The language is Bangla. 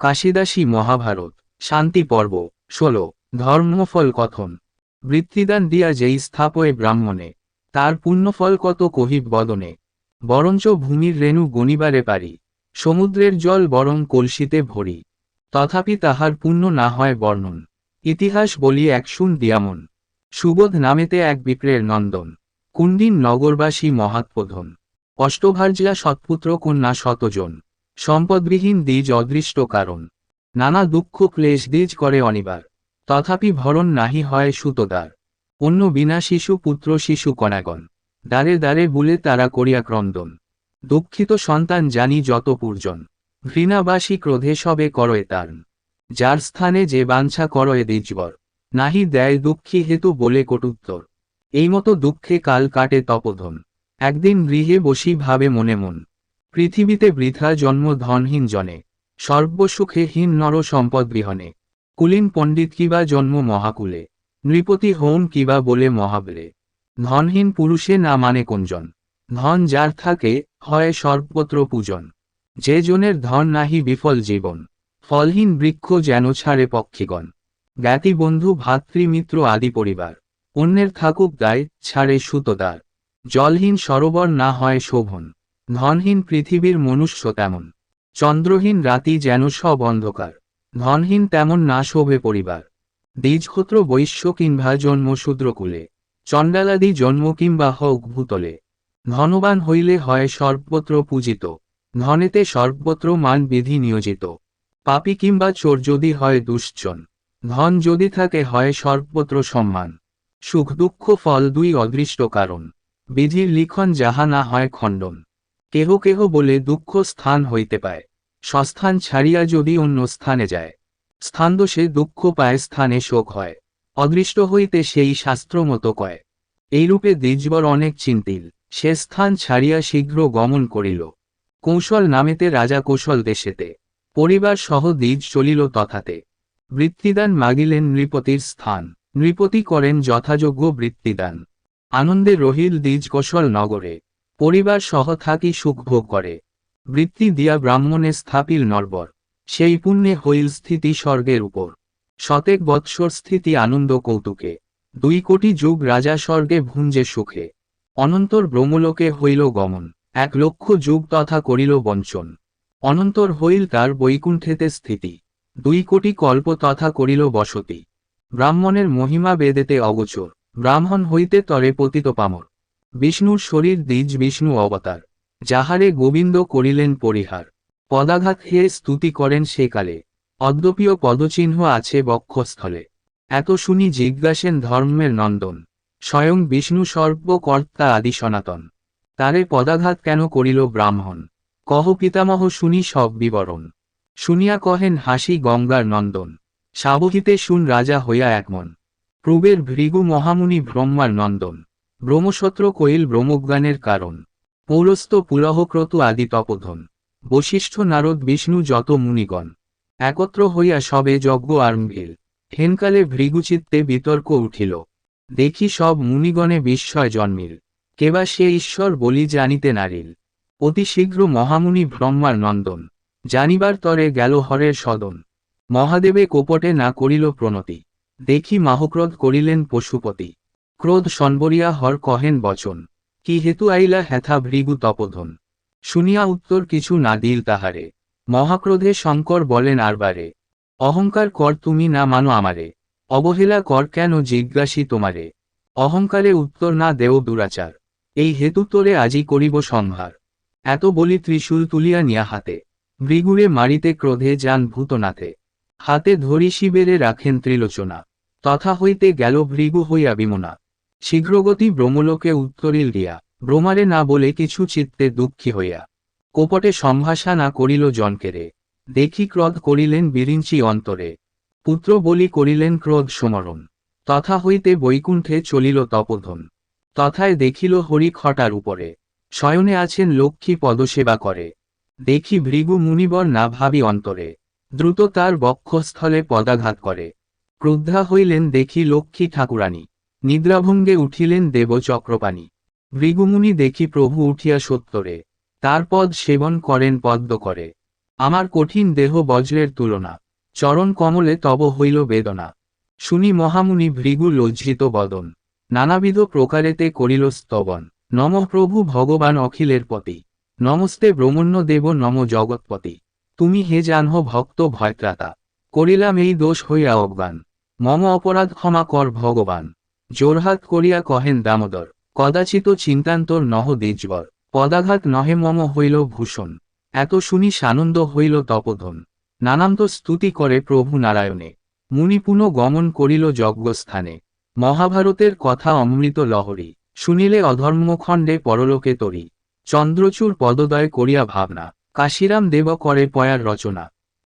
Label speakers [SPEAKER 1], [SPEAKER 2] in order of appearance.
[SPEAKER 1] কাশিদাসী মহাভারত, শান্তি পর্ব, ষোলো, ধর্মফল কথন। বৃত্তিদান দিয়া যেই স্থাপয়ে ব্রাহ্মণে, তার পুণ্যফল কত কহিব বদনে। বরঞ্চ ভূমির রেণু গণিবারে পারি, সমুদ্রের জল বরং কলসিতে ভরি। তথাপি তাহার পুণ্য না হয় বর্ণন, ইতিহাস বলি এক শুন দিয়ামন। সুবোধ নামেতে এক বিপ্রের নন্দন, কুণ্ডিন নগরবাসী মহাৎপোধন। অষ্টভার্যা সৎপুত্র কন্যা শতজন। সম্পদবিহীন দ্বিজ অদৃষ্ট কারণ। নানা দুঃখ ক্লেশ দ্বিজ করে অনিবার। তথাপি ভরণ নাহি হয় সুতদার। অন্য বিনা শিশু পুত্র শিশু কণাগণ দ্বারে দ্বারে বুলে তারা করিয়া ক্রন্দন। দুঃখিত সন্তান জানি যত পূর্জন। ঘৃণাবাসী ক্রোধে সবে করয়ে তার্ন যার স্থানে যে বাঞ্ছা করয়ে দ্বিজবর। নাহি দেয় দুঃখী হেতু বলে কটুত্তর। এই মতো দুঃখে কাল কাটে তপধন। একদিন গৃহে বসি ভাবে মনে মন। পৃথিবীতে বৃথা জন্ম ধনহীন জনে, সর্বসুখে হীন নর সম্পদ বিহনে কুলীন পণ্ডিত কিবা জন্ম মহাকুলে, নৃপতি হোম কিবা বলে মহাবলে। ধনহীন পুরুষে না মানে কোনজন? ধন যার থাকে, হয় সর্বত্র পূজন। যে জনের ধন নাহি বিফল জীবন, ফলহীন বৃক্ষ যেন ছাড়ে পক্ষীগণ। জ্ঞাতি বন্ধু ভাতৃমিত্র আদি পরিবার, অন্যের থাকুক দায়, ছাড়ে সুতদার। জলহীন সরোবর না হয় শোভন। ধনহীন পৃথিবীর মনুষ্য তেমন। চন্দ্রহীন রাতি যেন সব অন্ধকার। ধনহীন তেমন না শোভে পরিবার। দ্বিজক্ষত্র বৈশ্য কিংবা জন্ম শূদ্রকুলে চণ্ডালাদি জন্ম কিংবা হোক ভূতলে। ধনবান হইলে হয় সর্বত্র পূজিত। ধনেতে সর্বত্র মান বিধি নিয়োজিত। পাপী কিংবা চোর যদি হয় দুশ্চন। ধন যদি থাকে হয় সর্বত্র সম্মান। সুখ দুঃখ ফল দুই অদৃষ্ট কারণ। বিধির লিখন যাহা না হয় খণ্ডন। কেহ কেহ বলে দুঃখ স্থান হইতে পায়। স্বস্থান ছাড়িয়া যদি অন্য স্থানে যায়। স্থানদোষে দুঃখ পায়, স্থানে শোক হয়। অদৃষ্ট হইতে সেই শাস্ত্র মতো কয়। এইরূপে দ্বিজবর অনেক চিন্তিল। সে স্থান ছাড়িয়া শীঘ্র গমন করিল। কৌশল নামেতে রাজা কৌশল দেশেতে। পরিবার সহ দ্বিজ চলিল তথাতে। বৃত্তিদান মাগিলেন নৃপতির স্থান। নৃপতি করেন যথাযোগ্য বৃত্তিদান। আনন্দে রহিল দ্বিজ কৌশল নগরে। পরিবার সহ থাকি সুখ ভোগ করে। বৃত্তি দিয়া ব্রাহ্মণে স্থাপিল নরবর। সেই পুণ্যে হইল স্থিতি স্বর্গের উপর। শতেক বৎসর স্থিতি আনন্দ কৌতুকে। দুই কোটি যুগ রাজা স্বর্গে ভুঞ্জে সুখে। অনন্তর ব্রহ্মলোকে হইল গমন। এক লক্ষ যুগ তথা করিল বঞ্চন। অনন্তর হইল তার বৈকুণ্ঠেতে স্থিতি। দুই কোটি কল্প তথা করিল বসতি। ব্রাহ্মণের মহিমা বেদেতে অগোচর। ব্রাহ্মণ হইতে তরে পতিত পামর। বিষ্ণুর শরীর দ্বিজ বিষ্ণু অবতার, যাহারে গোবিন্দ করিলেন পরিহার। পদাঘাত হে স্তুতি করেন সেকালে অদ্যপীয় পদচিহ্ন আছে বক্ষস্থলে। এত শুনি জিজ্ঞাসেন ধর্মের নন্দন, স্বয়ং বিষ্ণু সর্বকর্তা আদি সনাতন। তারে পদাঘাত কেন করিল ব্রাহ্মণ? কহ পিতামহ শুনি সব বিবরণ। শুনিয়া কহেন হাসি গঙ্গার নন্দন, সাবহিতে শুন রাজা হইয়া একমন প্রবের ভৃগু মহামুনি ব্রহ্মার নন্দন। ব্রহ্মসত্র কইল ব্রহ্মজ্ঞানের কারণ। পৌরস্ত পুলহক্রতু আদি তপোধন। বশিষ্ঠ নারদ বিষ্ণু যত মুনিগণ। একত্র হইয়া সবে যজ্ঞ আরম্ভিল। হেনকালে ভৃগুচিত্তে বিতর্ক উঠিল। দেখি সব মুনিগণে বিস্ময় জন্মিল। কেবা সে ঈশ্বর বলি জানিতে নারিল। অতি শীঘ্র মহামুনি ব্রহ্মার নন্দন। জানিবার তরে গেল হরের সদন। মহাদেবে কোপটে না করিল প্রণতি। দেখি মাহক্রোধ করিলেন পশুপতি। ক্রোধ সনবরিয়া হর কহেন বচন, কি হেতু আইলা হেথা ভৃগু তপোধন? শুনিয়া উত্তর কিছু না দিল তাহারে, মহাক্রোধে শঙ্কর বলেন আরবারে অহংকার কর তুমি না মানো আমারে, অবহেলা কর কেন জিজ্ঞাসী তোমারে? অহংকারে উত্তর না দেও দুরাচার, এই হেতু তোরে আজি করিব সংহার। এত বলি ত্রিশূল তুলিয়া নিয়া হাতে, ভৃগুরে মারিতে ক্রোধে যান ভূতনাথে। হাতে ধরি শিবেরে রাখেন ত্রিলোচনা, তথা হইতে গেল ভৃগু হইয়া বিমনা। শীঘ্রগতি ব্রহ্মলোকে উত্তরিল দিয়া, ব্রহ্মারে না বলে কিছু চিত্তে দুঃখী হইয়া, কোপটে সম্ভাষা না করিল জনকেরে, দেখি ক্রোধ করিলেন বিরিঞ্চি অন্তরে, পুত্র বলি করিলেন ক্রোধ সমরণ, তথা হইতে বৈকুণ্ঠে চলিল তপোধন, তথায় দেখিল হরি খটার উপরে, শয়নে আছেন লক্ষ্মী পদসেবা করে, দেখি ভৃগু মুনিবর না ভাবি অন্তরে, দ্রুত তার বক্ষস্থলে পদাঘাত করে, ক্রুদ্ধা হইলেন দেখি লক্ষ্মী ঠাকুরানী নিদ্রাভঙ্গে উঠিলেন দেব চক্রপাণী। ভৃগুমুনি দেখি প্রভু উঠিয়া সত্তরে, তার পদ সেবন করেন পদ্ম করে। আমার কঠিন দেহ বজ্রের তুলনা, চরণ কমলে তব হইল বেদনা। শুনি মহামুনি ভৃগু লজ্জিত বদন, নানাবিধ প্রকারেতে করিল স্তবন। নম প্রভু ভগবান অখিলের পতি, নমস্তে ব্রহ্মণ্য দেব নম জগৎপতি। তুমি হে জানহ ভক্ত ভয়ত্রাতা, করিলাম এই দোষ হইয়া অজ্ঞান। মম অপরাধ ক্ষমা কর ভগবান। জোরহাত করিয়া কহেন, দামোদর কদাচিত চিন্তান্তর নহ দ্বিজবর পদাঘাত নহে মম হইল ভূষণ। এত শুনি সানন্দ হইল তপধন। নানান্ত স্তুতি করে প্রভু নারায়ণে। মুনিপুন গমন করিল যজ্ঞস্থানে। মহাভারতের কথা অমৃত লহরী। শুনিলে অধর্মখণ্ডে পরলোকে তরি। চন্দ্রচূড় পদদয় করিয়া ভাবনা। কাশিরাম দেব করে পয়ার রচনা।